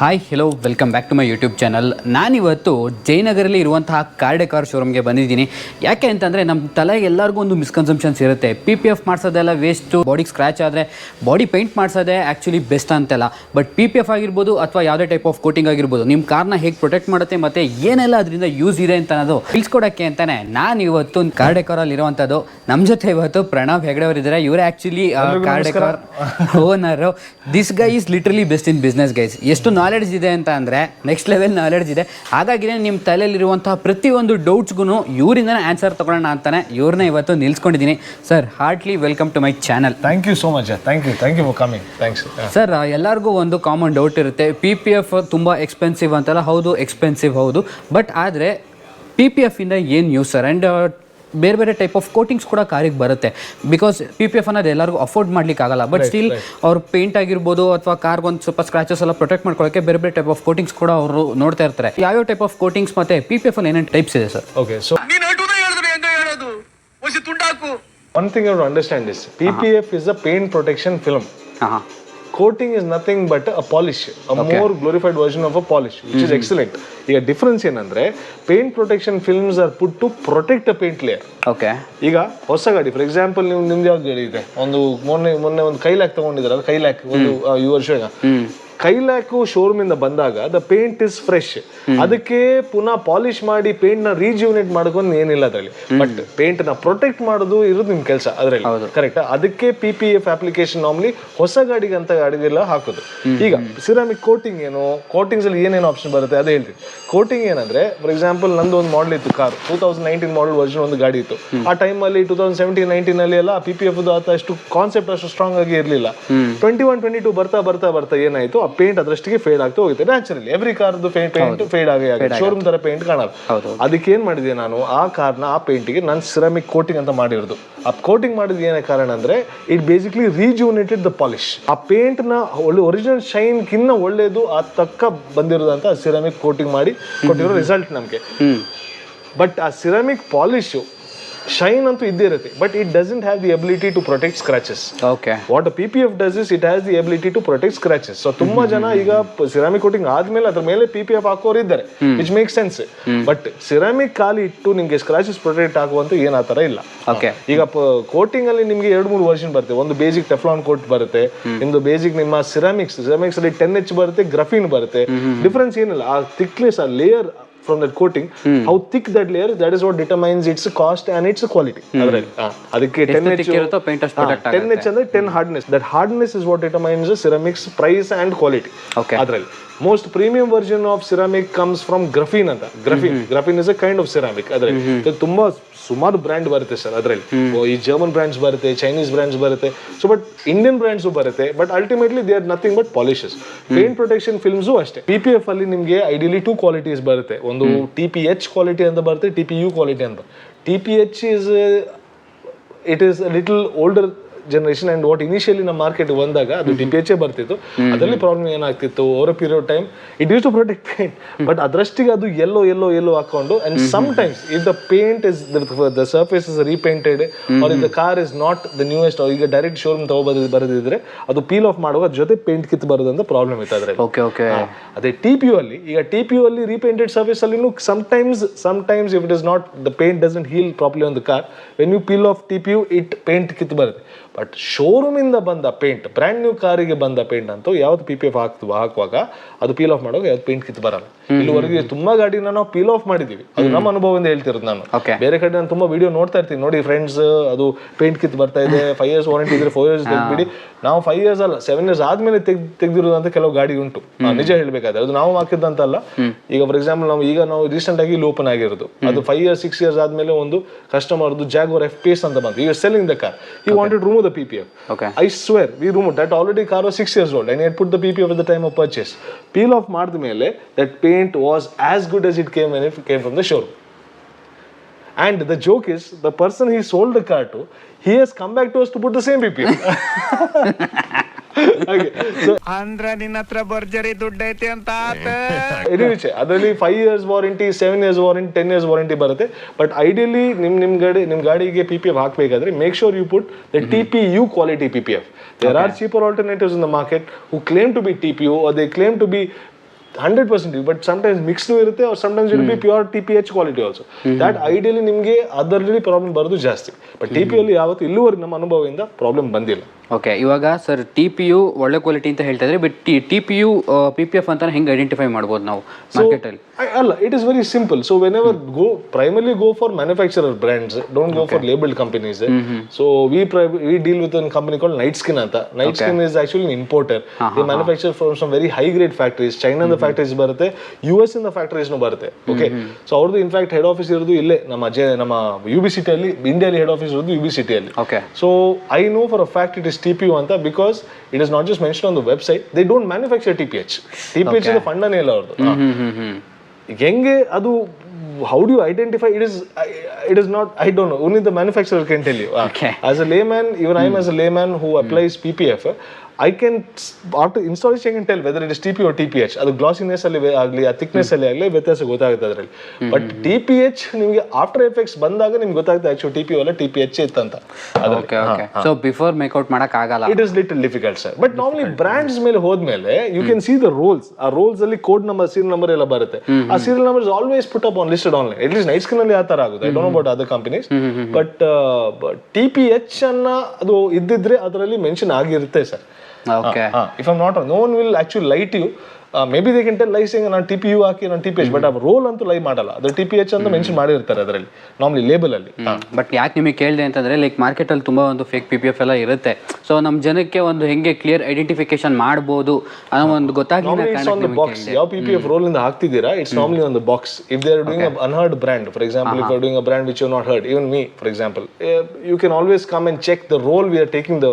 Hi hello welcome back to my YouTube channel ನಾನಿವತ್ತು ಜಯನಗರಲ್ಲಿ ಇರುವಂತಹ ಕಾರ್ಡೆ ಕಾರ್ ಶೋರೂಮ್ಗೆ ಬಂದಿದ್ದೀನಿ. ಯಾಕೆ ಅಂತಂದರೆ ನಮ್ಮ ತಲೆ ಎಲ್ಲರಿಗೂ ಒಂದು ಮಿಸ್ಕನ್ಸಂಪ್ಷನ್ಸ್ ಇರುತ್ತೆ. ಪಿ ಪಿ ಎಫ್ ಮಾಡಿಸೋದೆಲ್ಲ ವೇಸ್ಟು ಬಾಡಿಗೆ ಸ್ಕ್ರ್ಯಾಚ್ ಆದರೆ ಬಾಡಿ ಪೇಂಟ್ ಮಾಡಿಸೋದೇ ಆ್ಯಕ್ಚುಲಿ ಬೆಸ್ಟ್ ಅಂತೆಲ್ಲ. ಬಟ್ ಪಿ ಪಿ ಎಫ್ ಆಗಿರ್ಬೋದು ಅಥವಾ ಯಾವುದೇ ಟೈಪ್ ಆಫ್ ಕೋಟಿಂಗ್ ಆಗಿರ್ಬೋದು ನಿಮ್ಮ ಕಾರ್ನ ಹೇಗೆ ಪ್ರೊಟೆಕ್ಟ್ ಮಾಡುತ್ತೆ ಮತ್ತು ಏನೆಲ್ಲ ಅದರಿಂದ ಯೂಸ್ ಇದೆ ಅಂತ ಅನ್ನೋದು ತಿಳಿಸ್ಕೊಡೋಕ್ಕೆ ಅಂತಾನೆ ನಾನು ಇವತ್ತು ಕಾರ್ಡೆ ಕಾರಲ್ಲಿ ಇರುವಂಥದ್ದು ನಮ್ಮ ಜೊತೆ ಇವತ್ತು ಪ್ರಣವ್ ಹೆಗಡೆ ಅವರಿದ್ದಾರೆ ಇವರೇ actually ಕಾರ್ಡೆ car owner this guy is literally best in business guys ಎಷ್ಟು ನಾಲೆಡ್ಜ್ ಇದೆ ಅಂತ ಅಂದರೆ ನೆಕ್ಸ್ಟ್ ಲೆವೆಲ್ ನಾಲೆಡ್ಜ್ ಇದೆ. ಹಾಗಾಗಿನೇ ನಿಮ್ಮ ತಲೆಯಲ್ಲಿರುವಂತಹ ಪ್ರತಿಯೊಂದು ಡೌಟ್ಸ್ಗೂ ಇವರಿಂದನೇ ಆನ್ಸರ್ ತೊಗೊಳ್ಳೋಣ ಅಂತಲೇ ಇವ್ರನ್ನ ಇವತ್ತು ನಿಲ್ಸ್ಕೊಂಡಿದ್ದೀನಿ. Sir heartly welcome to my channel thank you so much thank you thank you for coming thanks sir ಎಲ್ಲರಿಗೂ ಒಂದು ಕಾಮನ್ ಡೌಟ್ ಇರುತ್ತೆ. ಪಿ ಪಿ ಎಫ್ ತುಂಬ ಎಕ್ಸ್ಪೆನ್ಸಿವ್ ಅಂತಲ್ಲ ಹೌದು ಎಕ್ಸ್ಪೆನ್ಸಿವ್ ಹೌದು. ಬಟ್ ಆದರೆ ಪಿ ಪಿ ಎಫಿಂದ ಏನು ಯೂಸ್ ಸರ್ ಆ್ಯಂಡ್ ಬೇರೆ ಬೇರೆ ಟೈಪ್ ಆಫ್ ಕೋಟಿಂಗ್ಸ್ ಕೂಡ ಕಾರಿಗೆ ಬರುತ್ತೆ. ಬಿಕಾಸ್ ಪಿ ಪಿ ಎಫ್ ಅನ್ನೋದು ಎಲ್ಲರಿಗೂ ಅಫೋರ್ಡ್ ಮಾಡ್ಲಿಕ್ಕೆ ಆಗಲ್ಲ. ಬಟ್ ಸ್ಟಿಲ್ ಅವ್ರು ಪೇಂಟ್ ಆಗಿರ್ಬೋದು ಅಥವಾ ಕಾರ್ಗೊಂದು ಸ್ವಲ್ಪ ಸ್ಕ್ರಾಚಸ್ ಎಲ್ಲ ಪ್ರೊಟೆಕ್ಟ್ ಮಾಡ್ಕೊಳ್ಳೋಕೆ ಬೇರೆ ಬೇರೆ ಟೈಪ್ ಆಫ್ ಕೋಟಿಂಗ್ಸ್ ಕೂಡ ಅವರು ನೋಡ್ತಾ ಇರ್ತಾರೆ. ಯಾವ್ಯಾವ ಟೈಪ್ ಆಫ್ ಕೋಟಿಂಗ್ಸ್ ಮತ್ತೆ ಪಿ ಪಿ ಎಫ್ ಏನೇನು ಟೈಪ್ಸ್ ಇದೆ ಸರ್? ಓಕೆ ಸೊ ನೀನ್ ಅಟುದ ಹೇಳಿದ್ರೆ ಹೆಂಗ ಹೇಳೋದು? ಒಸಿ ತುಂಡಾಕು. One thing you understand this P P F is a paint protection film coating is nothing but a polish a more glorified version of a polish which is excellent ಈಗ difference ಏನಂದ್ರೆ paint protection films are put to protect a paint layer okay ಈಗ ಹೊಸ ಗಾಡಿ for example ನೀವು ನಿಮ್ದು ಯಾವ್ದು ಗಾಡಿ ಇದೆ? ಒಂದು ಮೊನ್ನೆ ಮೊನ್ನೆ ಒಂದು ಕೈ ಲ್ಯಾಕ್ ತಗೊಂಡಿದ್ದಾರೆ ಅದು ಕೈಲ್ಯಾಕ್ ಒಂದು ಈ ವರ್ಷ ಕೈಲ್ಯಾಕು ಶೋರೂಮ್ ಇಂದ ಬಂದಾಗ ದ ಪೇಂಟ್ ಇಸ್ ಫ್ರೆಶ್ ಅದಕ್ಕೆ ಪುನಃ ಪಾಲಿಶ್ ಮಾಡಿ ಪೇಂಟ್ನ ರೀಜ್ಯೂನೇಟ್ ಮಾಡ್ಕೊಂಡು ಏನಿಲ್ಲ ಅದರಲ್ಲಿ. ಬಟ್ ಪೇಂಟ್ನ ಪ್ರೊಟೆಕ್ಟ್ ಮಾಡೋದು ಇರೋದು ನಿಮ್ ಕೆಲಸ ಅದರಲ್ಲಿ. ಕರೆಕ್ಟ್ ಅದಕ್ಕೆ P P F application normally ಹೊಸ ಗಾಡಿಗೆ ಅಂತ ಗಾಡಿಗೆಲ್ಲ ಹಾಕೋದು. ಈಗ ಸಿರಾಮಿಕ್ ಕೋಟಿಂಗ್ ಏನು? ಕೋಟಿಂಗ್ಸ್ ಅಲ್ಲಿ ಏನೇನು ಆಪ್ಷನ್ ಬರುತ್ತೆ ಅದೇ ಹೇಳ್ತೀನಿ. ಕೋಟಿಂಗ್ ಏನಂದ್ರೆ ಫಾರ್ ಎಕ್ಸಾಂಪಲ್ ನಂದು ಒಂದು ಮಾಡಲ್ ಇತ್ತು car two thousand nineteen model version ಒಂದು ಗಾಡಿ ಇತ್ತು. ಆ ಟೈಮ್ ಅಲ್ಲಿ ಟೂ ತೌಸಂಡ್ ಸೆವೆಂಟೀನ್ ನೈನ್ಟೀನ್ ಅಲ್ಲಿ ಎಲ್ಲ ಪಿ ಪಿ ಎಫ್ ಅಷ್ಟು ಕಾನ್ಸೆಪ್ಟ್ ಅಷ್ಟು ಸ್ಟ್ರಾಂಗ್ ಆಗಿ ಇರಲಿಲ್ಲ. ಟ್ವೆಂಟಿ ಒನ್ ಟ್ವೆಂಟಿ ಟೂ ಬರ್ತಾ ಬರ್ತಾ ಬರ್ತಾ ಏನಾಯ್ತು? ಪೇಂಟ್ ಅದರಷ್ಟಿಗೆ ಫೇಡ್ ಆಗ್ತಾ ಹೋಗುತ್ತೆ. ನ್ಯಾಚುರಲಿ ಎವ್ರಿ ಕಾರ್ದು ಪೇಂಟ್ ಫೇಡ್ ಆಗೇ ಆಗುತ್ತೆ ಶೋರೂಮ್ ತರ ಪೇಂಟ್ ಕಾಣಲ್ಲ. ಅದಕ್ಕೆ ಏನ್ ಮಾಡಿದೆ ನಾನು? ಆ ಕಾರ್ನ ಆ ಪೇಂಟಿಗೆ ನಾನು ಸಿರಾಮಿಕ್ ಕೋಟಿಂಗ್ ಅಂತ ಮಾಡಿರೋದು. ಆ ಕೋಟಿಂಗ್ ಮಾಡಿದ ಏನೇ ಕಾರಣ ಅಂದ್ರೆ it basically rejuvenated the polish ಆ ಪೇಂಟ್ನ ಒಳ್ಳೆ ಒರಿಜಿನಲ್ ಶೈನ್ ಕಿನ್ನ ಒಳ್ಳೇದು ಆ ತಕ್ಕ ಬಂದಿರೋದಂತ ಸಿರಾಮಿಕ್ ಕೋಟಿಂಗ್ ಮಾಡಿ ಕೊಟ್ಟಿರೋ ರಿಸಲ್ಟ್ ನಮಗೆ. ಬಟ್ ಆ ಸಿರಾಮಿಕ್ ಪಾಲಿಶು ಶೈನ್ ಅಂತೂ ಇದ್ದೇ ಇರುತ್ತೆ. But it doesn't have the ability to protect scratches okay what P P F does is it has the ability to protect scratches so ತುಂಬಾ ಜನ ಈಗ ಸಿರಾಮಿಕ್ ಕೋಟಿಂಗ್ ಆದ್ಮೇಲೆ ಅದ್ರ ಮೇಲೆ ಪಿ ಪಿ ಎಫ್ ಹಾಕೋರು ಇದ್ದಾರೆ which make sense but ceramic ಖಾಲಿ ಇಟ್ಟು ನಿಮ್ಗೆ ಸ್ಕ್ರಾಚಸ್ ಪ್ರೊಟೆಕ್ಟ್ ಆಗುವಂತ ಏನ್ ಆ ತರ ಇಲ್ಲ ಓಕೆ ಈಗ ಕೋಟಿಂಗ್ ಅಲ್ಲಿ ನಿಮ್ಗೆ ಎರಡು ಮೂರು ವರ್ಷನ್ ಬರುತ್ತೆ ಒಂದು ಬೇಸಿಕ್ ಟೆಫ್ಲಾನ್ ಕೋಟ್ ಬರುತ್ತೆ ನಿಮ್ದು ಬೇಸಿಕ್ ನಿಮ್ಮ ಸಿರಾಮಿಕ್ಸ್ ಸಿರಾಮಿಕ್ಸ್ ಅಲ್ಲಿ ಟೆನ್ ಎಚ್ ಬರುತ್ತೆ ಗ್ರಫಿನ್ ಬರುತ್ತೆ ಡಿಫ್ರೆನ್ಸ್ ಏನಿಲ್ಲ ಆ ಥಿಕ್ನೆಸ್ ಆ layer from that coating how thick that layer that is what determines its cost and its quality ಅದರಲ್ಲಿ ಅದಕ್ಕೆ ಟೆನ್ ಎಚ್ ಟೆನ್ ಎಚ್ ಅಂದ್ರೆ ten hardness that hardness is what determines ceramics price and quality ಅದರಲ್ಲಿ. Most premium version of ceramic comes from graphene ಅಂತ. Graphene graphene is a kind of ceramic ಅದರಲ್ಲಿ. ಇದು ತುಂಬಾ ಸುಮಾರು brand ಬರುತ್ತೆ sir ಅದರಲ್ಲಿ. ಈ ಜರ್ಮನ್ ಬ್ರ್ಯಾಂಡ್ಸ್ ಬರುತ್ತೆ ಚೈನೀಸ್ ಬ್ರ್ಯಾಂಡ್ಸ್ ಬರುತ್ತೆ. ಸೊ ಬಟ್ ಇಂಡಿಯನ್ ಬ್ರ್ಯಾಂಡ್ಸ್ ಬರುತ್ತೆ. But ultimately they are nothing but polishes paint protection films ಅಷ್ಟೇ. ಪಿ ಪಿ ಎಫ್ ಅಲ್ಲಿ ನಿಮಗೆ ಐಡಿಯಲಿ ಟೂ ಕ್ವಾಲಿಟೀಸ್ ಬರುತ್ತೆ. ಒಂದು ಟಿ ಪಿ ಎಚ್ ಕ್ವಾಲಿಟಿ ಅಂತ ಬರುತ್ತೆ ಟಿ ಪಿ ಯು ಕ್ವಾಲಿಟಿ ಅಂತ T P H is it is little older generation and what initially ನಮ್ಮ market ಬಂದಾಗ ಅದು ಡಿ ಪಿ ಎಚ್ ಬರ್ತಿತ್ತು. ಅದರಲ್ಲಿ ಪ್ರಾಬ್ಲಮ್ ಏನಾಗ್ತಿತ್ತು? Over period time it use to protect paint but ಅದರಷ್ಟಿಗೆ ಅದು ಎಲ್ಲೋ ಎಲ್ಲೋ ಎಲ್ಲೋ ಹಾಕೊಂಡು and sometimes if the paint is the surface is repainted or if the car is not the newest ಈಗ direct showroom ತಗೋಬದ ಬರೆದಿದ್ರೆ ಅದು ಪೀಲ್ ಆಫ್ ಮಾಡುವಾಗ ಜೊತೆ paint ಕಿತ್ತು ಬರೋದಂತ ಪ್ರಾಬ್ಲಮ್ ಇತ್ತು ಅದರಲ್ಲಿ. ಓಕೆ ಓಕೆ ಅದೇ ಟಿ ಪಿ ಯು ಅಲ್ಲಿ ಈಗ ಟಿ ಪಿ ಯು ಅಲ್ಲಿ ರೀಪೇಂಟೆಡ್ ಸರ್ವಿಸ್ ಅಲ್ಲಿ sometimes sometimes if it is not the paint doesn't heal properly on the car when you peel off T P U it paint ಕಿತ್ತು ಬರುತ್ತೆ. But showroom ಇಂದ ಬಂದ paint brand new ಕಾರಿಗೆ ಬಂದ paint ಅಂತೂ ಯಾವ್ದು P P F ಹಾಕುವಾಗ ಅದು ಪೀಲ್ ಆಫ್ ಮಾಡುವಾಗ ಯಾವ್ದು ಪೇಂಟ್ ಕಿತ್ತು ಬರಲ್ಲ. ಇಲ್ಲಿವರೆಗೆ ತುಂಬಾ ಗಾಡಿನ ನಾವು ಪೀಲ್ ಆಫ್ ಮಾಡಿದೀವಿ. ಅದು ನಮ್ಮ ಅನುಭವದಿಂದ ಹೇಳ್ತಿರೋದು ನಾನು. ಬೇರೆ ಕಡೆ ನಾನು ತುಂಬಾ ವಿಡಿಯೋ ನೋಡ್ತಾ ಇರ್ತೀನಿ. ನೋಡಿ ಫ್ರೆಂಡ್ಸ್ ಅದು ಪೇಂಟ್ ಕಿತ್ತು ಬರ್ತಾ ಇದೆ ಫೈವ್ ಇಯರ್ಸ್ ವಾರಂಟಿ ಇದ್ರೆ ಫೋರ್ ಇಯರ್ಸ್ ತೆಗ್ಬಿಡಿ ನಾವು ಫೈವ್ ಇಯರ್ಸ್ ಅಲ್ಲ ಸೆವೆನ್ ಇಯರ್ಸ್ ಆದ್ಮೇಲೆ ತೆಗ್ ತೆಗ್ದಿರೋದಂತ ಕೆಲವು ಗಾಡಿ ಉಂಟು. ನಿಜ ಹೇಳ್ಬೇಕಾದ್ರೆ. ಅದು ನಾವು ಹಾಕಿದ್ದಂತಲ್ಲ. ಈಗ ಫಾರ್ ಎಕ್ಸಾಂಪಲ್ ನಾವು ಈಗ ನಾವು ರೀಸೆಂಟ್ ಆಗಿ ಇಲ್ಲಿ ಓಪನ್ ಆಗಿರೋದು. ಅದು ಫೈವ್ ಇಯರ್ಸ್ ಸಿಕ್ಸ್ ಇಯರ್ಸ್ ಆದ್ಮೇಲೆ ಒಂದು ಕಸ್ಟಮರ್ದು ಜಾಗೋರ್ ಎಫ್ ಪಿ ಎಸ್ ಅಂತ ಬಂತು. ಈಗ ಸೆಲ್ಲಿಂಗ್ ದ ಕಾರ್ ಈ wanted room the PPF. Okay. I swear, we removed that already car was six years old and had put the PPF at the time of purchase. Peel off Mardimele, that paint was as good as it came when it came from the showroom. And the joke is, the person he sold the car to, he has come back to us to put the same PPF. ಅಂದ್ರ ನಿನ್ನ ಹತ್ರ ಭರ್ಜರಿ ದುಡ್ಡು ಐತಿ ಅಂತ ವಿಷಯ ಅದರಲ್ಲಿ five years warranty seven years warranty ten years warranty ಬರುತ್ತೆ. ಬಟ್ ಐಡಿಯಲಿ ನಿಮ್ ನಿಮ್ ಗಾಡಿ ನಿಮ್ ಗಾಡಿಗೆ P P F ಹಾಕಬೇಕಾದ್ರೆ make sure you put the T P U quality P P F there are cheaper alternatives in the market who claim to be T P U they claim to be hundred percent but sometimes mix ಇರುತ್ತೆ ಅವ್ರು sometimes it be pure T P H quality also that ideally ನಿಮಗೆ ಅದರಲ್ಲಿ problem ಬರೋದು ಜಾಸ್ತಿ. But T P ಅಲ್ಲಿ ಯಾವತ್ತು ಇಲ್ಲಿವರೆಗೆ ನಮ್ಮ ಅನುಭವದಿಂದ ಪ್ರಾಬ್ಲಮ್ ಬಂದಿಲ್ಲ. ಓಕೆ ಇವಾಗ ಸರ್ ಟಿ ಪಿ ಯು ಒಳ್ಳೆ ಕ್ವಾಲಿಟಿ ಅಂತ ಹೇಳ್ತಾ ಇದ್ರೆ but T T P U P P F ಅಂತ ಹೆಂಗೆ ಐಡೆಂಟಿಫೈ ಮಾಡ್ಬೋದು ನಾವು ಮಾರ್ಕೆಟಲ್ಲಿ ಅಲ್ಲ? It is very simple so whenever go primarily go for manufacturer brands don't go for labeled companies so we we deal with ಒಂದು company call night skin ಅಂತ. Night skin is actually importer the manufacture from some very high grade factories ಚೈನಾದ factories ಬರುತ್ತೆ U S ಇಂದ factories ಬರುತ್ತೆ. Okay so ಅವ್ರದ್ದು in fact head office ಇರೋದು ಇಲ್ಲೇ ನಮ್ಮ ಜೆ ನಮ್ಮ ಯು ಬಿ ಸಿಟಿಯಲ್ಲಿ ಇಂಡಿಯಾಲಿ ಹೆಡ್ ಆಫೀಸ್ ಇರೋದು ಯು ಬಿ ಸಿಟಿಯಲ್ಲಿ okay so I know for a fact it is T P ಅಂತ because it is not just mention on the website they don't manufacture T P H T P H ಫಂಡನೇ ಇಲ್ಲ ಅವ್ರದ್ದು. ಹೆಂಗೆ ಅದು how do identify it is it is not I don't know only the manufacturer can tell you as a layman even I as a layman who applies P P F I can after installation can tell whether it is T P or T P H ಅದು glossiness ಅಲ್ಲಿ ಆಗಲಿ ಆ thickness ಅಲ್ಲಿ ಆಗಲಿ ವ್ಯತ್ಯಾಸ ಗೊತ್ತಾಗುತ್ತೆ ಅದರಲ್ಲಿ. But T P H ನಿಮಗೆ ಆಫ್ಟರ್ ಎಫೆಕ್ಟ್ಸ್ ಬಂದಾಗ ನಿಮ್ಗೆ ಗೊತ್ತಾಗುತ್ತೆ ಆಕ್ಚುಲಿ ಟಿ ಪಿ ಅಲ್ಲ T P H ಇತ್ತಂತ. Okay okay so before make out ಮಾಡಕ್ ಆಗಲ್ಲ. It is little difficult sir but normally brands ಮೇಲೆ ಹೋದ್ಮೇಲೆ you can see the rolls ಆ ರೋಲ್ಸ್ ಅಲ್ಲಿ ಕೋಡ್ ನಂಬರ್ ಸೀರಿಯಲ್ ನಂಬರ್ ಎಲ್ಲ ಬರುತ್ತೆ. ಆ serial number is always put up on listed online at least night skin ಅಲ್ಲಿ ಆ ತರ ಆಗುತ್ತೆ. I don't about other companies but T P H ಅನ್ನ ಅದು ಇದ್ದಿದ್ರೆ ಅದರಲ್ಲಿ ಮೆನ್ಷನ್ ಆಗಿರುತ್ತೆ sir okay if I'm not no one will actually light you may be they can tell lysing ನಾನು ಟಿ ಪಿ ಯು ಹಾಕಿ ನಾನು ಟಿ ಪಿ ಎಚ್ ಬಟ್ ಆ roll ಅಂತೂ ಲೈ ಮಾಡಲ್ಲ. ಅದು ಟಿ ಪಿ ಎಚ್ ಅಂತ ಮೆನ್ಷನ್ ಮಾಡಿರ್ತಾರೆ ಅದರಲ್ಲಿ ನಾರ್ಮಲಿ ಲೇಬಲ್ ಅಲ್ಲಿ. ಬಟ್ ಯಾಕೆ ನಿಮಗೆ ಕೇಳಿದೆ ಅಂತಂದ್ರೆ ಲೈಕ್ ಮಾರ್ಕೆಟಲ್ಲಿ ತುಂಬ ಒಂದು ಫೇಕ್ ಪಿ ಪಿ ಎಫ್ ಎಲ್ಲ ಇರುತ್ತೆ. ಸೊ ನಮ್ಮ ಜನಕ್ಕೆ ಒಂದು ಹೆಂಗೆ ಕ್ಲಿಯರ್ ಐಡೆಂಟಿಫಿಕೇಶನ್ ಮಾಡ್ಬೋದು ಅನ್ನೋ ಒಂದು ಗೊತ್ತಾಗಲಿಲ್ಲ ಬಾಕ್ಸ್ ಯಾವ ಪಿ ಪಿ ಎಫ್ ರೋಲ್ ಇಂದ ಹಾಕ್ತಿದ್ದೀರಾ ಇಟ್ಸ್ ನಾರ್ಮಲಿ ಒಂದು box if they are doing unheard brand for example if are doing a brand which you not heard even me for example you can always come and check the roll we are taking the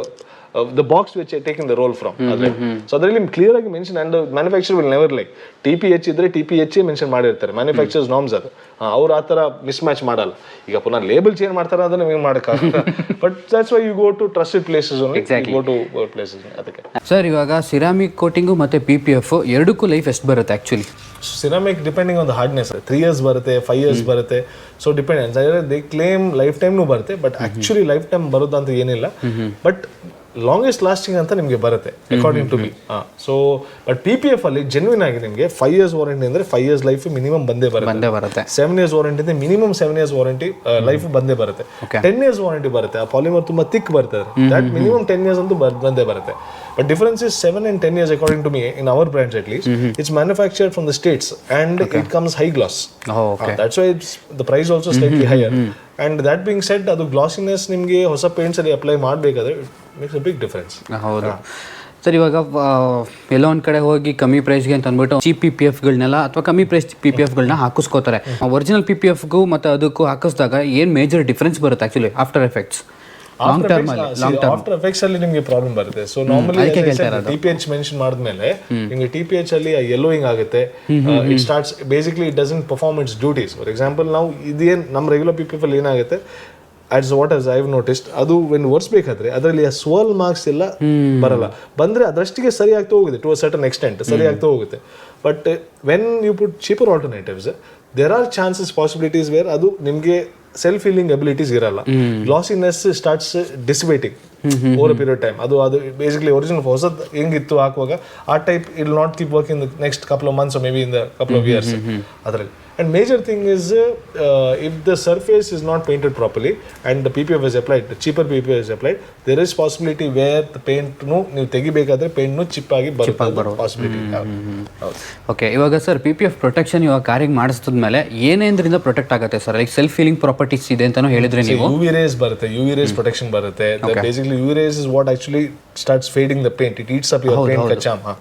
the box which taking the roll from ಅದ್ರೆ so ಅದರಲ್ಲಿ clear ಆಗಿ mention and manufacture will never like T P H ಇದ್ರೆ T P H mention ಮಾಡಿರ್ತಾರೆ. Manufacturers norms ಅದು. ಅವ್ರು ಆ ಥರ miss match ಮಾಡಲ್ಲ. ಈಗ ಪುನಃ ಲೇಬಲ್ ಚೇಂಜ್ ಮಾಡ್ತಾರೆ ಅದನ್ನ ನೀವು ಮಾಡೋಕ್ಕಾಗಲ್ಲ. But that's why you go to trusted places go to places ಅದಕ್ಕೆ. ಸರ್ ಇವಾಗ ಸಿರಾಮಿಕ್ ಕೋಟಿಂಗು ಮತ್ತೆ ಪಿ ಪಿ ಎಫ್ ಎರಡಕ್ಕೂ ಲೈಫ್ ಎಷ್ಟು ಬರುತ್ತೆ actually ceramic depending on the hardness three years ಬರುತ್ತೆ ಫೈವ್ ಇಯರ್ಸ್ ಬರುತ್ತೆ. So depend they claim life ಟೈಮ್ನು ಬರುತ್ತೆ but actually life time ಬರುತ್ತಂತ ಏನಿಲ್ಲ. ಬಟ್ ಲಾಂಗೆಸ್ಟ್ ಲಾಸ್ಟಿಂಗ್ ಅಂತ ನಿಮಗೆ ಬರುತ್ತೆ according to me so but P P F ಅಲ್ಲಿ ಜೆನ್ವಿನ್ ಆಗಿ ನಿಮಗೆ ಫೈವ್ ಇಯರ್ಸ್ ವಾರಂಟಿ ಅಂದರೆ ಫೈವ್ ಇಯರ್ಸ್ ಲೈಫ್ ಮಿನಿಮಮ್ ಬಂದೇ ಬರುತ್ತೆ. ಬರುತ್ತೆ. ಸೆವೆನ್ ಇಯರ್ಸ್ ವಾರಂಟಿ ಅಂದರೆ minimum seven years warranty life ಬಂದೇ ಬರುತ್ತೆ. ಟೆನ್ ಇಯರ್ಸ್ ವಾರಂಟಿ ಬರುತ್ತೆ. ಆ ಪಾಲಿಮರ್ ತುಂಬಾ ತಿಕ್ ಬರ್ತದೆ ದಟ್ ಮಿನಿಮಮ್ ಟೆನ್ ಇಯರ್ಸ್ ಅಂತೂ ಬಂದೇ ಬರುತ್ತೆ. But difference is seven and ten years according to me in our brands at least it's manufactured from the States and it comes high gloss that's why its the price also slightly higher and that being set ಅದು glossiness ನಿಮಗೆ ಹೊಸ paints ಅಲ್ಲಿ apply ಮಾಡಬೇಕಾದ್ರೆ makes a big difference ಹೌದು. Sir ಇವಾಗ ಎಲ್ಲೋ ಒಂದು ಕಡೆ ಹೋಗಿ ಕಮ್ಮಿ ಪ್ರೈಸ್ಗೆ ಅಂತ ಅಂದ್ಬಿಟ್ಟು ಚೀಪ್ ಪಿ ಪಿ ಎಫ್ಗಳನ್ನೆಲ್ಲ ಅಥವಾ ಕಮ್ಮಿ ಪ್ರೈಸ್ ಪಿ ಪಿ ಎಫ್ಗಳನ್ನ ಹಾಕಿಸ್ಕೋತಾರೆ. ಒರಿಜಿನಲ್ ಪಿ ಪಿ ಎಫ್ಗೂ ಮತ್ತು ಅದಕ್ಕೂ ಹಾಕಿಸಿದಾಗ ಏನು ಮೇಜರ್ ಡಿಫ್ರೆನ್ಸ್ ಬರುತ್ತೆ actually after effects long term ಅಲ್ಲಿ ಲಾಂಗ್ ಟರ್ಮ್ ಆಫ್ಟರ್ ಎಫೆಕ್ಟ್ಸ್ ಅಲ್ಲಿ ನಿಮಗೆ ಪ್ರಾಬ್ಲಮ್ ಬರುತ್ತೆ. So normally T P H mention ಮಾಡಿದ್ಮೇಲೆ ನಿಮಗೆ ಟಿ ಪಿ ಎಚ್ ಅಲ್ಲಿ ಯೆಲ್ಲೋಯಿಂಗ್ ಆಗುತ್ತೆ. It starts basically it doesn't perform its duties for example ನಾವು ಇದೇನು ನಮ್ಮ ರೆಗ್ಯುಲರ್ ಪಿ ಪಿ ಎಫ್ ಅಲ್ಲಿ ಏನಾಗುತ್ತೆ? As what as I've noticed ಅದು ವೆನ್ ಒರ್ಸ್ಬೇಕಾದ್ರೆ ಅದರಲ್ಲಿ ಆ ಸ್ವಲ್ ಮಾರ್ಕ್ಸ್ ಎಲ್ಲ ಬರಲ್ಲ. ಬಂದರೆ ಅದರಷ್ಟಿಗೆ ಸರಿ ಆಗ್ತಾ ಹೋಗುತ್ತೆ ಟು ಅ ಸರ್ಟನ್ ಎಕ್ಸ್ಟೆಂಟ್ ಸರಿ ಆಗ್ತಾ ಹೋಗುತ್ತೆ. But when you put cheaper alternatives there are chances possibilities where ಅದು ನಿಮಗೆ ಸೆಲ್ಫ್ ಫೀಲಿಂಗ್ ಅಬಿಲಿಟೀಸ್ ಇರಲ್ಲ ಲಾಸಿನೆಸ್ starts dissipating over period time ಅದು ಅದು ಬೇಸಿಕಲಿ ಒರಿಜಿನಲ್ ಹೊಸದ್ ಹೆಂಗಿತ್ತು ಹಾಕುವಾಗ ಆ type will not keep work in next couple of months may be in the couple of years ಅದರಲ್ಲಿ. And major thing is if the surface is not painted properly and the P P F is applied cheaper P P F is applied there is possibility where the ನೀವು ತೆಗಿಬೇಕಾದ್ರೆ ಪೇಂಟ್ನು chip ಆಗಿ ಬರುತ್ತೆ. Possibility okay ಇವಾಗ sir P P F protection ಇವಾಗ ಕಾರಿಗೆ ಮಾಡಿಸಿದ್ಮೇಲೆ ಏನೇಂದ್ರಿಂದ ಪ್ರೊಟೆಕ್ಟ್ ಆಗುತ್ತೆ sir like self feeling properties ಇದೆ ಅಂತಾನು ಹೇಳಿದ್ರೆ ನೀವು. ಯು ವಿ ರೇಸ್ ಬರುತ್ತೆ ಯು ವಿ ರೇಸ್ ಪ್ರೊಟೆಕ್ಷನ್ ಬರುತ್ತೆ. Basically U rays is what actually starts fading the paint it eats up your paint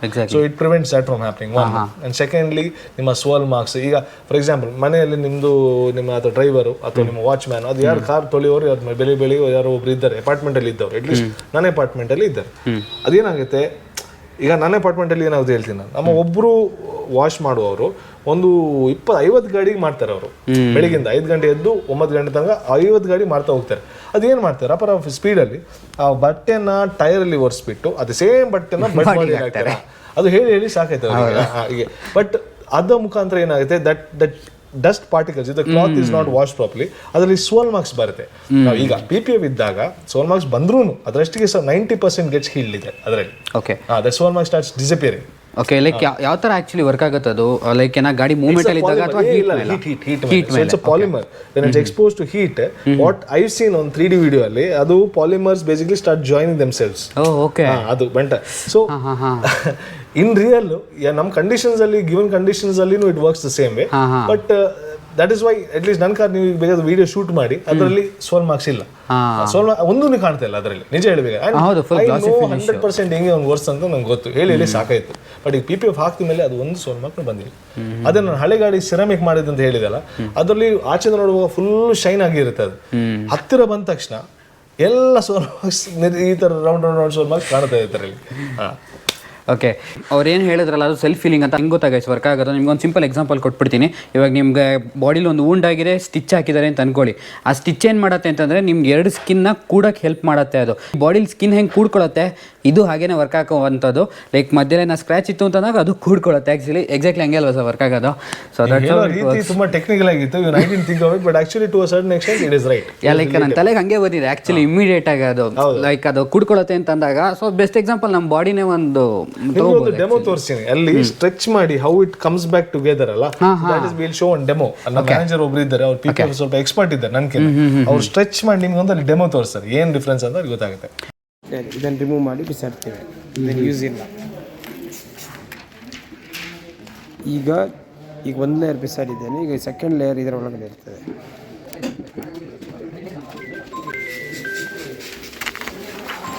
Exactly. So it prevents that from happening one and secondly ನಿಮ್ಮ swirl marks ಈಗ for example ಮನೆಯಲ್ಲಿ ನಿಮ್ದು ನಿಮ್ಮ ಅಥವಾ driver ಅಥವಾ ನಿಮ್ಮ watchman ಅದು ಯಾರು ಕಾರ್ ತೊಳೆಯೋರು ಯಾರು ಬೆಳಿ ಬೆಳಿ ಯಾರೋ ಒಬ್ರು ಇದ್ದಾರೆ ಅಪಾರ್ಟ್ಮೆಂಟ್ ಅಲ್ಲಿ ಇದ್ದವ್ರು ಅಟ್ಲೀಸ್ಟ್ ನನ್ನ ಅಪಾರ್ಟ್ಮೆಂಟ್ ಅಲ್ಲಿ ಇದ್ದಾರೆ. ಅದೇನಾಗುತ್ತೆ ಈಗ ನನ್ನ ಅಪಾರ್ಟ್ಮೆಂಟ್ ಅಲ್ಲಿ ಏನಾಗುತ್ತೆ ಹೇಳ್ತೀನಿ ನಾನು. ನಮ್ಮ ಒಬ್ರು ವಾಶ್ ಮಾಡುವವರು ಒಂದು ಇಪ್ಪ ಐವತ್ತು ಗಾಡಿಗೆ ಮಾಡ್ತಾರೆ ಅವರು. ಬೆಳಿಗ್ಗೆಯಿಂದ ಐದು ಗಂಟೆ ಎದ್ದು ಒಂಬತ್ತು ಗಂಟೆ ತನಕ ಐವತ್ತು ಗಾಡಿ ಮಾಡ್ತಾ ಹೋಗ್ತಾರೆ. ಅದೇನು ಮಾಡ್ತಾರೆ ಅಪರ ಸ್ಪೀಡಲ್ಲಿ ಆ ಬಟ್ಟೆನ ಟೈರಲ್ಲಿ ಒರೆಸ್ಬಿಟ್ಟು ಅದು ಸೇಮ್ ಬಟ್ಟೆನ ಬಟ್ ಮಾಡಿ ಹಾಕ್ತಾರೆ. ಅದು ಹೇಳಿ ಹೇಳಿ ಸಾಕಾಯ್ತದೆ ಹೀಗೆ. ಬಟ್ ಅದ ಮುಖಾಂತರ ಏನಾಗುತ್ತೆ? ದಟ್ ದಟ್ ಡಸ್ಟ್ ಪಾರ್ಟಿಕಲ್ಸ್ ಇದು cloth is not wash properly ಅದರಲ್ಲಿ ಸೋಲ್ ಮಾರ್ಕ್ಸ್ ಬರುತ್ತೆ. ನಾವು ಈಗ ಪಿ ಪಿ ಎಫ್ ಇದ್ದಾಗ ಸೋಲ್ ಮಾರ್ಕ್ಸ್ ಬಂದ್ರೂ ಅದರಷ್ಟಿಗೆ ಸಹ ನೈಂಟಿ ಪರ್ಸೆಂಟ್ ಗೆಟ್ಸ್ ಹೀಲ್ಡ್ ಇದೆ ಅದರಲ್ಲಿ. Okay that swirl marks starts disappearing okay like ಯಾವ ತರ ಆಕ್ಚುಲಿ ವರ್ಕ್ ಆಗುತ್ತೆ ಅದು? Uh, ಲೈಕ್ ಏನ ಗಾಡಿ ಮೂವ್ಮೆಂಟ್ ಅಲ್ಲಿ ಇದ್ದಾಗ ಅಥವಾ ಹೀಟ್ ಮೇಲೆ? ಹೀಟ್ ಹೀಟ್ ಹೀಟ್ ಹೀಟ್ ಮೇಲೆ. It's a polymer expose to heat what I seen on 3D video ಅಲ್ಲಿ ಅದು polymers basically start joining themselves oh okay ಅದು ಬಂಟ. ಸೋ ಇನ್ ರಿಯಲ್ ಯಾ ನಮ್ಮ ಕಂಡೀಷನ್ಸ್ ಅಲ್ಲಿ ಗಿವನ್ ಕಂಡೀಷನ್ಸ್ ಅಲ್ಲಿನೂ it works the same way but that is why at least ನನ್ನ car ನೀವು ಬೇಕಾದ್ರೆ ವಿಡಿಯೋ ಶೂಟ್ ಮಾಡಿ ಅದರಲ್ಲಿ ಸೋಲ್ ಮಾರ್ಕ್ಸ್ ಇಲ್ಲ. ಸೋಲ್ ಒಂದೂ ಕಾಣ್ತಾ ಇಲ್ಲ ಅದರಲ್ಲಿ. ನಿಜ ಹೇಳ್ಬೇಕು ಹಂಡ್ರೆಡ್ ಪರ್ಸೆಂಟ್ ಹೆಂಗೆ ಒಂದು ವರ್ಸ್ ಅಂತ ನಂಗೆ ಗೊತ್ತು. ಹೇಳಿ ಹೇಳಿ ಸಾಕಾಯ್ತು. ಬಟ್ ಈಗ ಪಿ ಪಿ ಎಫ್ ಹಾಕಿದ ಮೇಲೆ ಅದು ಒಂದು ಸೋಲ್ ಮಾರ್ಕ್ ಬಂದಿಲ್ಲ. ಅದೇ ನಾನು ಹಳೆ ಗಾಡಿ ಸಿರಮಿಕ್ ಮಾಡಿದ್ದು ಅಂತ ಹೇಳಿದಲ್ಲ ಅದರಲ್ಲಿ ಆಚೆ ನೋಡುವಾಗ ಫುಲ್ ಶೈನ್ ಆಗಿರುತ್ತೆ ಅದು. ಹತ್ತಿರ ಬಂದ ತಕ್ಷಣ ಎಲ್ಲ ಸೋಲ್ ಮಾರ್ಕ್ಸ್ ಈ ತರ round round round swirl marks ಕಾಣ್ತಾ ಇರ್ತಾರೆ ಇಲ್ಲಿ ಹಾ. ಓಕೆ ಅವ್ರು ಏನು ಹೇಳಿದ್ರಲ್ಲ, ಅದು ಸೆಲ್ಫ್ ಫೀಲಿಂಗ್ ಅಂತ ಹೆಂಗೆ ಗೊತ್ತಾಗೈತೆ ವರ್ಕ್ ಆಗೋದು. ನಿಮ್ಗೆ ಒಂದು ಸಿಂಪಲ್ ಎಕ್ಸಾಂಪಲ್ ಕೊಟ್ಬಿಡ್ತೀನಿ. ಇವಾಗ ನಿಮ್ಗೆ ಬಾಡಿಲಿ ಒಂದು wound ಆಗಿದೆ ಸ್ಟಿಚ್ ಹಾಕಿದ್ದಾರೆ ಅಂತ ಅನ್ಕೊಳ್ಳಿ. ಆ ಸ್ಟಿಚ್ ಏನು ಮಾಡುತ್ತೆ ಅಂತಂದರೆ, ನಿಮ್ಗೆ ಎರಡು ಸ್ಕಿನ್ನ ಕೂಡಕ್ಕೆ ಹೆಲ್ಪ್ ಮಾಡುತ್ತೆ ಅದು. ಬಾಡಿಲಿ ಸ್ಕಿನ್ ಹೆಂಗೆ ಕೂಡ್ಕೊಳ್ಳುತ್ತೆ ಇದು ಹಾಗೇನೆ ವರ್ಕ್ ಆಗುವಂಥದ್ದು ಲೈಕ್ ಮಧ್ಯದಲ್ಲಿ ನಾ ಸ್ಕ್ರ್ಯಾಚ್ ಇತ್ತು ಅಂತಂದಾಗ ಅದು ಕೂಡ್ಕೊಳ್ಳುತ್ತೆ. ಆ್ಯಕ್ಚುಲಿ ಎಕ್ಸಾಕ್ಟ್ಲಿ ಹಂಗೆ ಅಲ್ವಾ ಸರ್ ವರ್ಕ್ ಆಗೋದು? ಸೊ ದಟ್ ತುಂಬಾ ಟೆಕ್ನಿಕಲ್ ಆಗಿತ್ತು. You I didn't think of it but actually to a certain extent it is right like ನನ್ನ ತಲೆಗೆ ಹಂಗೆ ಬಂದಿದೆ ಆ್ಯಕ್ಚುಲಿ ಇಮಿಡಿಯೇಟ್ ಆಗಿ ಅದು ಲೈಕ್ ಅದು ಕೂಡ್ಕೊಳ್ಳುತ್ತೆ ಅಂತ ಅಂದಾಗ ಸೊ ಬೆಸ್ಟ್ ಎಕ್ಸಾಂಪಲ್ ನಮ್ಮ ಬಾಡಿನೇ ಒಂದು ಒಂದು ಡೆಮೋ ತೋರಿಸ್ತೀನಿ. ಅಲ್ಲಿ ಸ್ಟ್ರೆಚ್ ಮಾಡಿ how it comes back together ಅಲ್ಲ? That is will show one demo ನಮ್ಮ ಮ್ಯಾನೇಜರ್ ಒಬ್ರು ಇದ್ದಾರೆ. ಅವ್ರು ಪಿ ಸ್ವಲ್ಪ ಎಕ್ಸ್ಪರ್ಟ್ ಇದ್ದಾರೆ ನನ್ಕಿಂತ ಅವ್ರು ಸ್ಟ್ರೆಚ್ ಮಾಡಿ ನಿಮ್ಗೆ ಒಂದು ಅಲ್ಲಿ ಡೆಮೋ ತೋರಿಸ್ತಾರೆ. ಏನ್ ಡಿಫ್ರೆನ್ಸ್ ಅಂತ ಗೊತ್ತಾಗುತ್ತೆ. ಇದನ್ನು ರಿಮೂವ್ ಮಾಡಿ ಬಿಸಾಡ್ತೇವೆ. ಇದನ್ನು ಯೂಸ್ ಇಲ್ಲ. ಈಗ ಈಗ ಒಂದು ಲೇಯರ್ ಬಿಸಾಡಿದ್ದೇನೆ. ಈಗ ಸೆಕೆಂಡ್ ಲೇಯರ್ ಇದರ ಒಳಗಡೆ ಇರ್ತದೆ.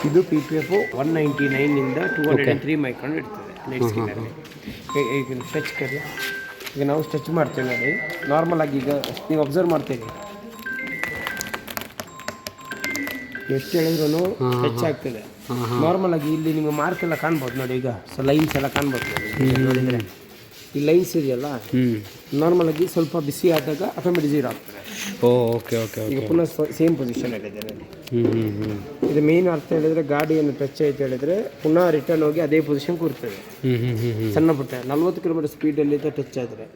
ಇದು P P F one ninety ನೈನಿಂದ two hundred and three ಮೈಕೊಂಡು ಇರ್ತದೆ ಸ್ಕಿನ್ನಲ್ಲಿ ಈಗ ಸ್ಟ್ರೆಚ್ ಕರಿ ಈಗ ನಾವು ಸ್ಟೆಚ್ ಮಾಡ್ತೇವೆ ನೋಡಿ. ನಾರ್ಮಲ್ ಆಗಿ ಈಗ ನೀವು ಅಬ್ಸರ್ವ್ ಮಾಡ್ತೀವಿ. ಎಷ್ಟು ಹೇಳಿದ್ರು ಹೆಚ್ಚಾಗ್ತದೆ. ನಾರ್ಮಲ್ ಆಗಿ ಇಲ್ಲಿ ನಿಮಗೆ ಮಾರ್ಕ್ ಎಲ್ಲ ಕಾಣ್ಬೋದು ನೋಡಿ ಈಗ. ಸೊ ಲೈನ್ಸ್ ಎಲ್ಲ ಕಾಣ್ಬೋದು ನೋಡಿದ್ರೆ. ಈ ಲೈನ್ಸ್ ಇದೆಯಲ್ಲ ನಾರ್ಮಲ್ ಆಗಿ ಸ್ವಲ್ಪ ಬಿಸಿ ಆದಾಗ ಆಟೋಮೆಟಿಕ್ ಜೀರೋ ಆಗ್ತದೆ. ಓ ಓಕೆ ಓಕೆ ಈಗ ಪುನಃ ಸೇಮ್ ಪೊಸಿಷನ್ ಇದೆ ಇದು ಮೇನ್ ಅರ್ಥ ಹೇಳಿದ್ರೆ ಗಾಡಿಯನ್ನು ಟಚ್ ಆಯ್ತು ಹೇಳಿದ್ರೆ ಪುನಃ ರಿಟರ್ನ್ ಹೋಗಿ ಅದೇ ಪೊಸಿಷನ್ ಕೂರ್ತದೆ. ಸಣ್ಣ ಪುಟ್ಟ ನಲ್ವತ್ತು ಕಿಲೋಮೀಟರ್ ಸ್ಪೀಡಲ್ಲಿ ಟಚ್ ಆದರೆ.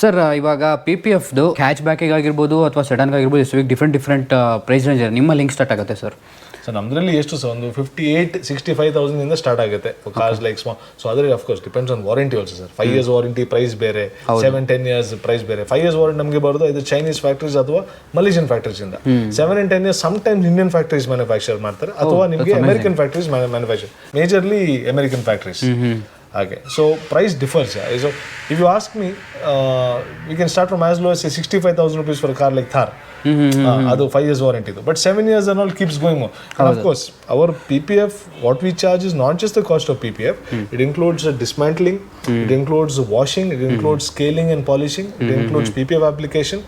ಸರ್ ಇವಾಗ ಪಿ ಪಿ ಎಫ್ದು ಕ್ಯಾಚ್ ಬ್ಯಾಕಿಗೆ ಆಗಿರ್ಬೋದು ಅಥವಾ ಸಡನ್ ಆಗಿರ್ಬೋದು ಇಷ್ಟು ಡಿಫ್ರೆಂಟ್ ಡಿಫ್ರೆಂಟ್ ಪ್ರೈಸ್ ರೇಂಜ್ ಇದೆ ನಿಮ್ಮ ಲಿಂಕ್ ಸ್ಟಾರ್ಟ್ ಆಗುತ್ತೆ ಸರ್ ಸೊ ನಮ್ಮದ್ರಲ್ಲಿ ಎಷ್ಟು ಸರ್ ಒಂದು fifty eight sixty five thousand ಇಂದ ಸ್ಟಾರ್ಟ್ ಆಗುತ್ತೆ ಕಾರ್ಸ್ ಲೈಕ್ ಸ್ಮಾ ಸೊ ಅದರಲ್ಲಿ of course depends on warranty also sir five years warranty price ಬೇರೆ. ಸೆವೆನ್ ಟೆನ್ ಇಯರ್ಸ್ ಪ್ರೈಸ್ ಬೇರೆ. ಫೈವ್ ಇಯರ್ಸ್ ವಾರಂಟಿ ನಮಗೆ ಬರೋದು ಇದು ಚೈನೀಸ್ ಫ್ಯಾಕ್ಟ್ರೀಸ್ ಅಥವಾ ಮಲೇಷಿಯನ್ ಫ್ಯಾಕ್ಟ್ರೀಸ್ ಇಂದ. Seven and ten years some times Indian factories manufacture ಮಾಡ್ತಾರೆ. ಅಥವಾ ನಿಮಗೆ American factories manufacture majorly American factories ಹಾಗೆ so price differs so if you ask me we can start from as low as sixty five thousand rupees for car like Thar ಅದು five years warranty ಇದು but seven years and all keeps going of course our P P F what we charge is not just the cost of P P F it includes dismantling it includes washing it includes scaling and polishing it includes ppf application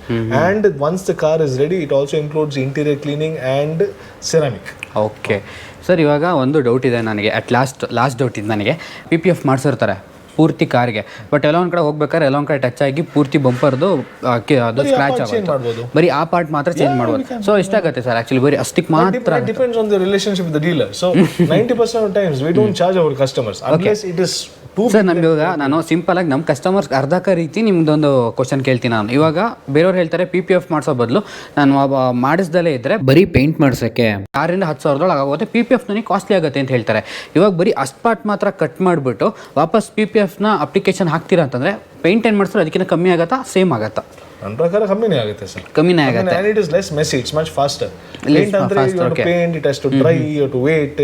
and once the car is ready it also includes interior cleaning and ceramic Okay. Sir, ಇವಾಗ ಒಂದು doubt ಇದೆ ನನಗೆ. At last last doubt ಇದೆ ನನಗೆ. P P F ಮಾಡಿಸಿರ್ತಾರೆ. ಪೂರ್ತಿ ಕಾರ್ಗೆ. But ಎಲ್ಲ ಒಂದು ಕಡೆ ಹೋಗ್ಬೇಕಾದ್ರೆ ಎಲ್ಲೊಂದ್ ಕಡೆ ಟಚ್ ಆಗಿ ಪೂರ್ತಿ ಬಂಪರ್ದು ಅದು ಸ್ಕ್ರಾಚ್ ಆಗುತ್ತೆ. ಬರೀ ಆ ಪಾರ್ಟ್ ಮಾತ್ರ ಚೇಂಜ್ ಮಾಡ್ಬೋದು. ಸೊ ಇಷ್ಟಾಗುತ್ತೆ ಸರ್ ಆಕ್ಚುಲಿ ಬರೀ ಅಷ್ಟಕ್ಕೆ ಮಾತ್ರ depends on the the with dealer. So 90% of times we don't charge our customers. Unless it is sir ನಮ್ಗೆ ಇವಾಗ ನಾನು ಸಿಂಪಲ್ ಆಗಿ ನಮ್ಮ ಕಸ್ಟಮರ್ಸ್ ಅರ್ಧಕ ರೀತಿ ನಿಮ್ದೊಂದು ಕ್ವಶನ್ ಕೇಳ್ತೀನಿ ನಾನು. ಇವಾಗ ಬೇರೆಯವ್ರು ಹೇಳ್ತಾರೆ ಪಿ ಪಿ ಎಫ್ ಮಾಡಿಸೋ ಬದಲು. ನಾನು ಮಾಡಿಸ್ದಲೇ ಇದ್ರೆ ಬರೀ ಪೇಂಟ್ ಮಾಡ್ಸೋಕ್ಕೆ ಆರರಿಂದ ಹತ್ತು ಸಾವಿರದೊಳಗೆ ಆಗುತ್ತೆ ಪಿ ಪಿ ಎಫ್ ನನಗೆ ಕಾಸ್ಟ್ಲಿ ಆಗುತ್ತೆ ಅಂತ ಹೇಳ್ತಾರೆ. ಇವಾಗ ಬರೀ ಅಷ್ಟು ಪಾರ್ಟ್ ಮಾತ್ರ ಕಟ್ ಮಾಡಿಬಿಟ್ಟು ವಾಪಸ್ ಪಿ ಪಿ ಎಫ್ನ ಅಪ್ಲಿಕೇಶನ್ ಹಾಕ್ತೀರಾ ಅಂತಂದರೆ ಪೇಂಟ್ ಏನು ಮಾಡಿಸಿದ್ರೆ ಅದಕ್ಕಿಂತ ಕಮ್ಮಿ ಆಗುತ್ತಾ? ಸೇಮ್ ಆಗುತ್ತಾ? ನನ್ನ ಪ್ರಕಾರ ಕಮ್ಮಿನೇ ಆಗುತ್ತೆ ಸರ್. ಕಮ್ಮಿನೇ ಆಗುತ್ತೆ. and is is less it's much faster paint ಅಂದ್ರೆ to paint it has to dry you to wait.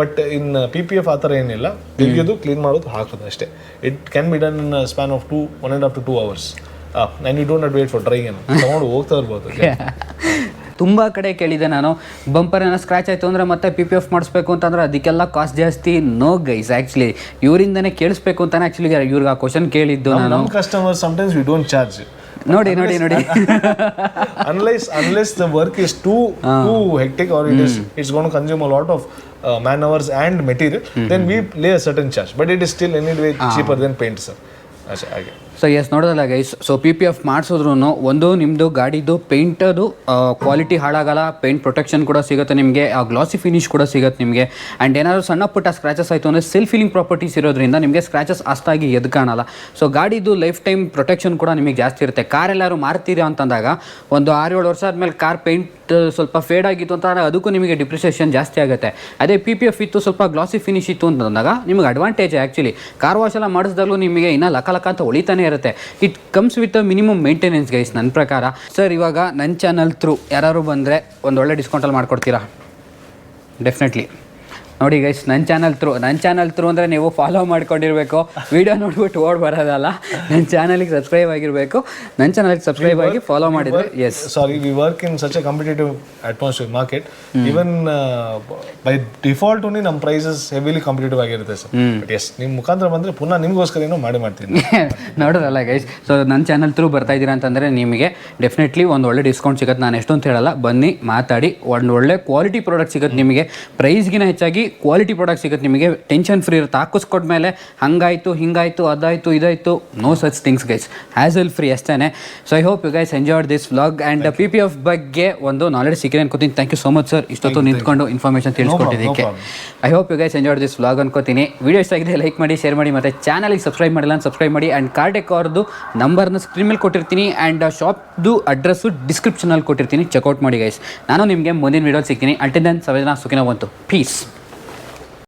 But in P P F ಆ ಥರ ಏನಿಲ್ಲ. ತೆಗೆಯೋದು ಕ್ಲೀನ್ ಮಾಡೋದು ಹಾಕೋದು ಅಷ್ಟೇ. It can be done in span of two one and half to two hours and you don't not wait for dry ಏನು ತೊಗೊಂಡು ಹೋಗ್ತಾ ಇರ್ಬೋದು ತುಂಬ ಕಡೆ ಕೇಳಿದೆ ನಾನು. ಬಂಪರ್ ಏನೋ ಸ್ಕ್ರಾಚ್ ಆಯಿತು ಅಂದರೆ ಮತ್ತೆ ಪಿ ಪಿ ಎಫ್ ಮಾಡಿಸ್ಬೇಕು ಅಂತಂದ್ರೆ ಅದಕ್ಕೆಲ್ಲ ಕಾಸ್ಟ್ ಜಾಸ್ತಿ ನೋ ಗೈಸ್ ಆ್ಯಕ್ಚುಲಿ ಇವರಿಂದನೇ ಕೇಳಿಸ್ಬೇಕು ಅಂತಲೇ ಆ್ಯಕ್ಚುಲಿ ಇವ್ರಿಗೆ ಆ ಕ್ವಶನ್ ಕೇಳಿದ್ದು ನಾನು. Customer sometimes we don't charge ನೋಡಿ ನೋಡಿ ನೋಡಿ. Unless unless the work is too too hectic or it is it's gonna consume lot of man hours and material then we play a certain charge but it is still anyway cheaper than paints sir ಹಾಗೆ. So yes ನೋಡೋದಲ್ಲ guys so P P F ಮಾಡಿಸಿದ್ರು ಒಂದು ನಿಮ್ಮದು ಗಾಡಿದು ಪೇಂಟದು quality ಹಾಳಾಗಲ್ಲ paint protection ಕೂಡ ಸಿಗುತ್ತೆ ನಿಮಗೆ, ಆ ಗ್ಲಾಸಿ ಫಿನಿಶ್ ಕೂಡ ಸಿಗುತ್ತೆ ನಿಮಗೆ. ಆ್ಯಂಡ್ ಏನಾದರೂ ಸಣ್ಣ ಪುಟ್ಟ ಸ್ಕ್ರಾಚಸ್ ಆಯಿತು ಅಂದರೆ ಸೆಲ್ಫ್ ಫೀಲಿಂಗ್ ಪ್ರಾಪರ್ಟೀಸ್ ಇರೋದ್ರಿಂದ ನಿಮಗೆ ಸ್ಕ್ರಾಚಸ್ ಅಷ್ಟಾಗಿ ಎದ್ದು ಕಾಣಲ್ಲ. ಸೊ ಗಾಡಿದು ಲೈಫ್ ಟೈಮ್ ಪ್ರೊಟೆಕ್ಷನ್ ಕೂಡ ನಿಮಗೆ ಜಾಸ್ತಿ ಇರುತ್ತೆ. ಕಾರ್ ಎಲ್ಲರೂ ಮಾರ್ತೀರಿ ಅಂತಂದಾಗ ಒಂದು ಆರು ಏಳು ವರ್ಷ ಆದಮೇಲೆ ಕಾರ್ ಪೇಂಟ್ ಸ್ವಲ್ಪ ಫೇಡ್ ಆಗಿತ್ತು ಅಂತ ಅದಕ್ಕೂ ನಿಮಗೆ ಡಿಪ್ರಿಸಿಯೇಷನ್ ಜಾಸ್ತಿ ಆಗುತ್ತೆ. ಅದೇ ಪಿ ಪಿ ಎಫ್ ಇತ್ತು, ಸ್ವಲ್ಪ ಗ್ಲಾಸಿ ಫಿನಿಶ್ ಇತ್ತು ಅಂತಂದಾಗ ನಿಮಗೆ ಅಡ್ವಾಂಟೇಜ್ ಆ್ಯಕ್ಚುಲಿ ಕಾರ್ ವಾಶ್ ಎಲ್ಲ ಮಾಡಿಸಿದಾಗಲೂ ನಿಮಗೆ ಇನ್ನೂ ಲಕ ಲಕ ಅಂತ ಹೊಳಿತಾನೆ ಇರುತ್ತೆ. It comes with minimum maintenance guys ನನ್ನ ಪ್ರಕಾರ. ಸರ್ ಇವಾಗ ನನ್ನ ಚಾನಲ್ ಥ್ರೂ ಯಾರು ಬಂದರೆ ಒಂದು ಒಳ್ಳೆ ಡಿಸ್ಕೌಂಟಲ್ಲಿ ಮಾಡ್ಕೊಡ್ತೀರಾ? ಡೆಫಿನೆಟ್ಲಿ ನೋಡಿ ಗೈಸ್ ನನ್ನ ಚಾನಲ್ ತ್ರೂ ನನ್ನ ಚಾನಲ್ ತ್ರೂ ಅಂದರೆ ನೀವು ಫಾಲೋ ಮಾಡ್ಕೊಂಡಿರಬೇಕು. ವೀಡಿಯೋ ನೋಡ್ಬಿಟ್ಟು ಓಡ್ ಬರೋದಲ್ಲ. ನನ್ನ ಚಾನಲಿಗೆ ಸಬ್ಸ್ಕ್ರೈಬ್ ಆಗಿರಬೇಕು. ನನ್ನ ಚಾನಲ್ಗೆ ಸಬ್ಸ್ಕ್ರೈಬ್ ಆಗಿ ಫಾಲೋ ಮಾಡಿದ್ರೆ yes sorry we work in such a competitive atmosphere market even by default ನಮ್ಮ ಪ್ರೈಸಸ್ ಹೆವಿಲಿ ಕಾಂಪಿಟೇಟಿವ್ ಆಗಿರುತ್ತೆ ಸರ್ ಬಟ್ ಎಸ್ ನಿಮ್ಮ ಮುಖಾಂತರ ಬಂದರೆ ಪುನಃ ನಿಮಗೋಸ್ಕರ ಏನೋ ಮಾಡಿ ಮಾಡ್ತೀನಿ. ನೋಡೋದಲ್ಲ ಗೈಸ್ ಸೊ ನನ್ನ ಚಾನಲ್ ತ್ರೂ ಬರ್ತಾ ಇದ್ದೀರಾ ಅಂತಂದರೆ ನಿಮಗೆ ಡೆಫಿನೆಟ್ಲಿ ಒಂದು ಒಳ್ಳೆ ಡಿಸ್ಕೌಂಟ್ ಸಿಗುತ್ತೆ. ನಾನು ಎಷ್ಟೊಂದು ಹೇಳಲ್ಲ. ಬನ್ನಿ ಮಾತಾಡಿ. ಒಂದು ಒಳ್ಳೆ ಕ್ವಾಲಿಟಿ ಪ್ರಾಡಕ್ಟ್ ಸಿಗುತ್ತೆ ನಿಮಗೆ. ಪ್ರೈಸ್ಗಿನ ಹೆಚ್ಚಾಗಿ ಕ್ವಾಲಿಟಿ ಪ್ರಾಡಕ್ಟ್ ಸಿಗುತ್ತೆ ನಿಮಗೆ ಟೆನ್ಷನ್ ಫ್ರೀ ಇರುತ್ತೆ. ಹಾಕಿಸ್ಕೊಟ್ಮೇಲೆ ಹಂಗಾಯಿತು ಹಿಂಗಾಯಿತು ಅದಾಯಿತು ಇದಾಯಿತು no such things guys as well free ಅಷ್ಟೇ so I hope you guys enjoyed this vlog and P P F ಬಗ್ಗೆ ಒಂದು ನಾಲೆಡ್ಜ್ ಸಿಕ್ಕಿದೆ ಅನ್ಕೋತೀನಿ. Thank you so much sir ಇಷ್ಟೊತ್ತು ನಿಂತ್ಕೊಂಡು information ತಿಳಿಸ್ಕೊಟ್ಟಿದ್ದಕ್ಕೆ. I hope you guys enjoyed this vlog ಅನ್ಕೋತೀನಿ. Video ಇಷ್ಟ ಆಗಿದೆ ಲೈಕ್ ಮಾಡಿ ಶೇರ್ ಮಾಡಿ ಮತ್ತು ಚಾನಲಿಗೆ ಸಬ್ಸ್ಕ್ರೈಬ್ ಮಾಡಿಲ್ಲ ಸಬ್ಸ್ಕ್ರೈಬ್ ಮಾಡಿ ಆ್ಯಂಡ್ ಕಾರ್ಡೆಕ್ ಅವ್ರದ್ದು ನಂಬರ್ನ ಸ್ಕ್ರೀನ್ ಮೇಲೆ ಕೊಟ್ಟಿರ್ತೀನಿ ಆ್ಯಂಡ್ ಶಾಪ್ದು ಅಡ್ರೆಸ್ಸು ಡಿಸ್ಕ್ರಿಪ್ಷನಲ್ಲಿ ಕೊಟ್ಟಿರ್ತೀನಿ. ಚೆಕ್ಔಟ್ ಮಾಡಿ ಗೈಸ್ ನಾನು ನಿಮಗೆ ಮುಂದಿನ ವೀಡಿಯೋಲಿ ಸಿಗ್ತೀನಿ. ಅಲ್ಟಿನ್ ದೆನ್ ಸವೇದನಾ ಸುಖಿನ ಬಂತು. ಪೀಸ್